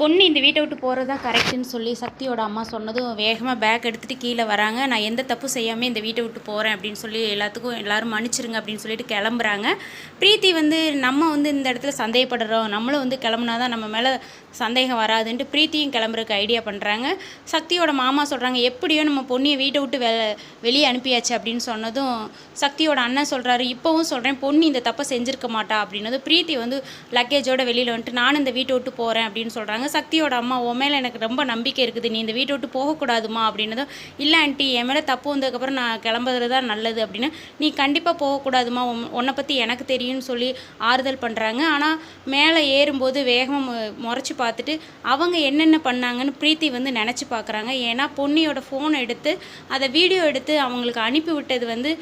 பொண்ணு இந்த வீட்டை விட்டு போகிறது தான் கரெக்டுன்னு சொல்லி சக்தியோட அம்மா சொன்னதும் வேகமாக பேக் எடுத்துகிட்டு கீழே வராங்க. நான் எந்த தப்பு செய்யாமல் இந்த வீட்டை விட்டு போகிறேன் அப்படின்னு சொல்லி எல்லாத்துக்கும் எல்லோரும் மன்னிச்சிருங்க அப்படின்னு சொல்லிட்டு கிளம்புறாங்க. பிரீத்தி வந்து நம்ம வந்து இந்த இடத்துல சந்தேகப்படுறோம். நம்மளும் வந்து கிளம்புனா தான் நம்ம மேலே சந்தேகம் வராதுன்ட்டு பிரீத்தியும் கிளம்புறதுக்கு ஐடியா பண்ணுறாங்க சக்தியோட மாமா சொல்கிறாங்க எப்படியோ நம்ம பொண்ணியை வீட்டை விட்டு வெ வெளியே அனுப்பியாச்சு அப்படின்னு சொன்னதும் சக்தியோட அண்ணன் சொல்கிறாரு இப்போவும் சொல்கிறேன் பொண்ணு இந்த தப்பை செஞ்சுருக்க மாட்டா அப்படின்னதும் பிரீத்தி வந்து லக்கேஜோட வெளியில் வந்துட்டு நானும் இந்த வீட்டை விட்டு போகிறேன் அப்படின்னு சொல்கிறாங்க சக்தியோட அம்மா உன் மேலே எனக்கு ரொம்ப நம்பிக்கை இருக்குது. நீ இந்த வீட்டை விட்டு போகக்கூடாதுமா அப்படின்னதும் இல்லை ஆண்டி என் மேலே தப்பு வந்ததுக்கப்புறம் நான் கிளம்புறது தான் நல்லது அப்படின்னு நீ கண்டிப்பாக போகக்கூடாதுமா உன் உன்னை பற்றி எனக்கு தெரியும்னு சொல்லி ஆறுதல் பண்ணுறாங்க ஆனால் மேலே ஏறும்போது வேகமாக முறைச்சி பார்த்துட்டு அவங்க என்னென்ன பண்ணாங்கன்னு பிரீத்தி வந்து நினச்சி பார்க்குறாங்க. ஏன்னா பொன்னியோட ஃபோன் எடுத்து அதை வீடியோ எடுத்து அவங்களுக்கு அனுப்பி விட்டது வந்து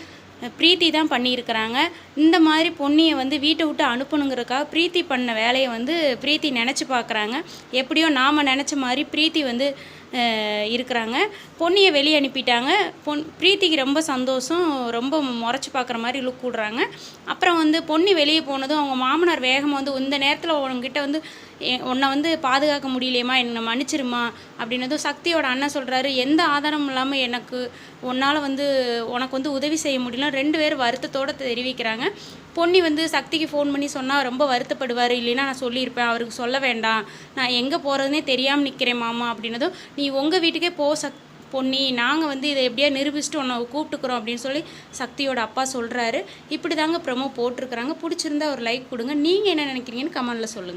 பிரீத்தி தான் பண்ணியிருக்கிறாங்க. இந்த மாதிரி பொன்னியை வந்து வீட்டை விட்டு அனுப்பணுங்கிறதுக்காக பிரீத்தி பண்ண வேலையை வந்து பிரீத்தி நினச்சி பார்க்குறாங்க. எப்படியோ நாம் நினச்ச மாதிரி பிரீத்தி வந்து இருக்கிறாங்க. பொன்னியை வெளியே அனுப்பிட்டாங்க. பொன் பிரீத்திக்கு ரொம்ப சந்தோஷம். ரொம்ப முறைச்சி பார்க்குற மாதிரி லுக் விடுறாங்க அப்புறம் வந்து பொன்னி வெளியே போனதும் அவங்க மாமனார் வேகமாக வந்து இந்த நேரத்தில் உங்ககிட்ட வந்து எ- உன்னை வந்து பாதுகாக்க முடியலையேம்மா. என்னை மன்னிச்சிருமா? அப்படின்னதும் சக்தியோட அண்ணன் சொல்கிறாரு எந்த ஆதாரமும் இல்லாமல் எனக்கு உன்னால் வந்து உனக்கு வந்து உதவி செய்ய முடியல ரெண்டு பேரும் வருத்தத்தோடு தெரிவிக்கிறாங்க. பொன்னி வந்து சக்திக்கு ஃபோன் பண்ணி சொன்னால் ரொம்ப வருத்தப்படுவார். இல்லைன்னா நான் சொல்லியிருப்பேன். அவருக்கு சொல்ல வேண்டாம். நான் எங்கே போகிறதுனே தெரியாமல் நிற்கிறேன் மாமா. அப்படின்னதும் நீ உங்கள் வீட்டுக்கே போ சக் பொன்னி. நாங்கள் வந்து இதை எப்படியா நிரூபிச்சுட்டு உன்னை கூப்பிட்டுக்குறோம் அப்படின்னு சொல்லி சக்தியோட அப்பா சொல்கிறாரு இப்படி தாங்க ப்ரொமோ போட்டிருக்கிறாங்க. பிடிச்சிருந்தா ஒரு லைக் கொடுங்க. நீங்கள் என்ன நினைக்கிறீங்கன்னு கமெண்டில் சொல்லுங்கள்